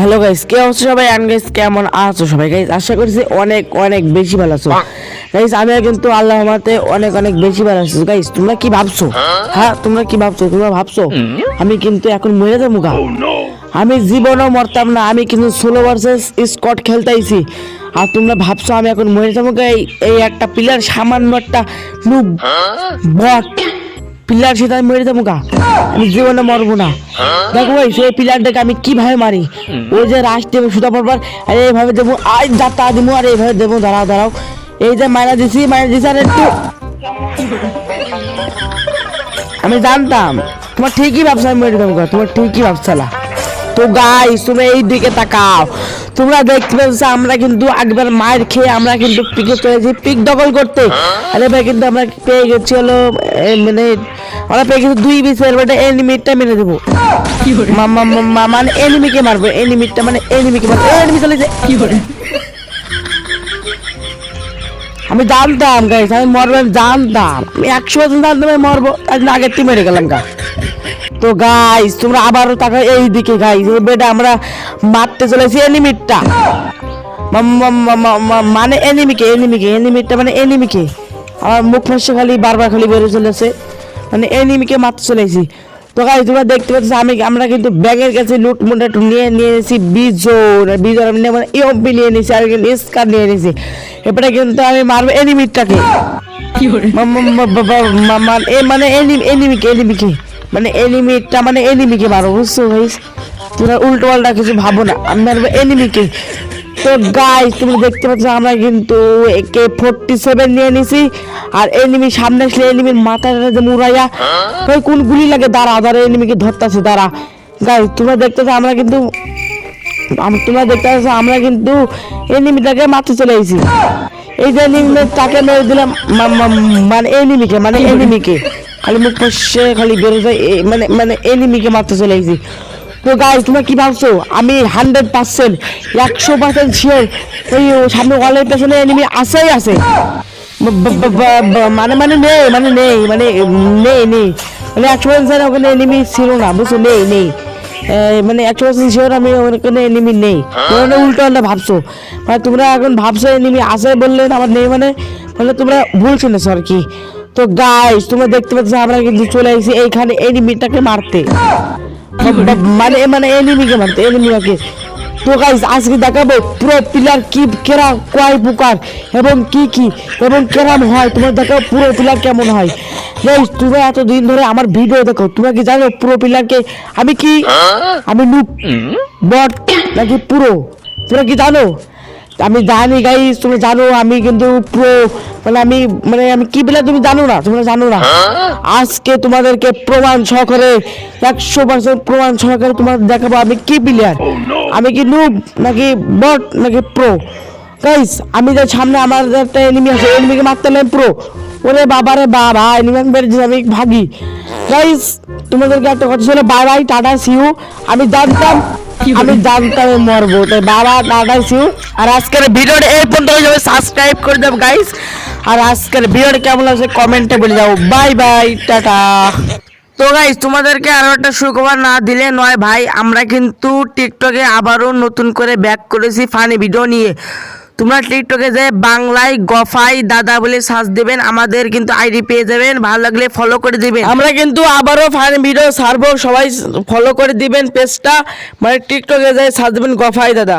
Hello guys কে অবস্থা সবাই? আন guys কেমন আছো সবাই? গাইস আশা করছি অনেক অনেক বেশি ভালো আছো। গাইস আমি কিন্তু আল্লাহ আমাতে অনেক অনেক বেশি ভালো আছি। গাইস তোমরা কি ভাবছ? হ্যাঁ? তোমরা কি ভাবছ? তোমরা ভাবছ? আমি কিন্তু এখন মরে যাব গা। আমি জীবনও মরতাম না। আমি কিন্তু ষোলো ভার্সেস স্কট খেলতেইছি। আর তোমরা ভাবছ আমি এখন মরে যাব এই- একটা প্লেয়ার সামান্য একটা নুব বট পিলার সেটা আমি মেরে দেবো গা। আমি জীবনে মরবো না। দেখো ভাই সেই পিলারটাকে আমি কীভাবে মারি? ওই যে রাশ দেবো সুতা পরবার আর এইভাবে দেবো আজ যাত্রা দেবো আর এইভাবে দেবো দাঁড়াও দাঁড়াও। এই যে মারা দিছি মারা দিছি আর একটু। আমি জানতাম তোমার ঠিকই ভাবছ আমি মেরে দেবো গা তোমার ঠিকই ভাবছালা তো গাইস তুমি এই দিকে তাকাও। তোমরা দেখতে পাচ্ছ আমরা কিন্তু একবার মায়ের খেয়ে আমরা কিন্তু পিকে চলেছি পিক দখল করতে। আরে ভাই কিন্তু আমরা পেয়ে গেছি হলো মানে আমরা পেয়ে গেছি দুই বিশের বেটা এনিমিটটা মেরে দেবো। মানে এনিমিকে মারবো এনিমিটটা মানে এনিমিকে মারবো। এনিমি চলেছে কি করে আমি জানতাম গাইস আমি মরবো আমি জানতাম আমি একশো পার্সেন্ট জানতাম আমি মরবো তাই জন্য আগের মেরে গেলাম গা তো গাইস তোমরা আবারও তাকা এই দিকে গাইস বেটা আমরা মারতে চলেছি এনিমিটটা মানে এনিমিকে এনিমিকে এনিমিটটা মানে এনিমিকে আমার মুখ ফসে খালি বারবার খালি বেরো চলেছে। মানে এনিমিকে মারতে চলেছি তো গাইস তোমরা দেখতে পাচ্ছ আমি আমরা কিন্তু ব্যাগের কাছে লুট মুট একটু নিয়ে নিয়ে এসেছি বিজোর বিজোর আমি মানে ইয়ম্পি নিয়ে নিয়েছি আর কিন্তু স্কার নিয়ে নিয়েছি এবারে কিন্তু আমি মারবো এনিমিটটাকে মা- মা- মা- বা- বা- মা- মা- এ মানে এনিমি এনিমিকে এনিমিকে। মানে এনিমিটা মানে এনিমিকে মারো বুঝছ গাইস তোমরা উল্টো পাল্টা কিছু ভাবো না আমি মারবো এনিমিকে। তো গাইস তুমি দেখতে পাচ্ছ আমরা কিন্তু একে ফোরটি সেভেন নিয়ে নিছি, আর এনিমি সামনে আসলে এনিমির মাথাটা যে মুড়াইয়া ওই কোন গুলি লাগে? দাঁড়া দাঁড়া এনিমিকে ধরতেছে, দাঁড়া। গাইস তোমরা দেখতে পাচ্ছ আমরা কিন্তু তোমরা দেখতে পাচ্ছ আমরা কিন্তু এনিমিটাকে মারতে চলে এসেছি এই যে এনিমি তাকে মেরে দিলাম মানে এনিমিকে মানে এনিমিকে খালি মুখ খালি বেরো যায়, এ- মানে মানে এনিমিকে মারতে চলে এসেছি তো গাইস তোমরা কি ভাবছ? আমি হান্ড্রেড পার্সেন্ট একশো পার্সেন্ট শিওর ওই সামনে ওয়ালের পেছনে এনিমি আসেই আছে। মানে মানে নেই মানে নেই মানে নেই নেই। মানে একশো পার্সেন্ট ওখানে এনিমি ছিল না, বুঝছ? নেই নেই। মানে একশো পার্সেন্ট শিওর আমি ওখানে এনিমি নেই। তোমরা উল্টো পাল্টা ভাবছ। মানে তোমরা এখন ভাবছ এনিমি আছে বললে আমার নেই মানে মানে তোমরা ভুল শুনেছো আর কি। তো গাইস তোমরা দেখতে পাচ্ছ আমরা কিন্তু চলে এসেছি এইখানে এনিমিটাকে মারতে। মানে মানে এনিমিকে মারতে এনিমিকে তো গাইজ আজকে দেখাবো পুরো পিলার কি কেরা কয় প্রকার এবং কি কি এবং কেরাম হয়। তোমার দেখাবো পুরো পিলার কেমন হয়। গাইস এত এতদিন ধরে আমার ভিডিও দেখো তোমরা কি জানো পুরো পিলারকে আমি কি? আমি নুপ বট নাকি পুরো? তোমরা কি জানো? আমি জানি গাইস তুমি জানো, আমি কিন্তু প্রো মানে আমি মানে আমি কি বলে তুমি জানো না তোমরা জানো না। আজকে তোমাদেরকে প্রমাণ সহকারে, একশো পার্সেন্ট প্রমাণ সহকারে তোমার দেখাবো আমি কি প্লেয়ার আমি কি নুব নাকি বট নাকি প্রো গাইস আমি যে সামনে আমার একটা এনিমি আছে এনিমিকে মারতে হলে প্রো ওরে বাবারে বাবা এনিমি বেড়ে আমি ভাগি। গাইস তোমাদেরকে একটা কথা ছিল বাই বাই টাটা সিউ আমি জানতাম আমি জানতাম মরবো তাই বাবা সিউ আর আজকের ভিডিওটা এই পর্যন্ত হয়ে সাবস্ক্রাইব করে দেব গাইস আর আজকের ভিডিওটা কেমন লাগছে কমেন্টে বলে যাও। Bye bye tata. তো গাইস তোমাদেরকে আরও একটা সুখবর না দিলে নয় ভাই আমরা কিন্তু টিকটকে আবারও নতুন করে ব্যাক করেছি ফানি ভিডিও নিয়ে। তোমরা টিকটকে যে বাংলায় গফাই দাদা বলে সার্চ দেবেন, আমাদের কিন্তু আইডি পেয়ে যাবেন, ভালো লাগলে ফলো করে দিবেন। আমরা কিন্তু আবারও ফান ভিডিও সারবো সবাই ফলো করে দিবেন পেজটা মানে টিকটকে যে সার্চ দেবেন গফাই দাদা।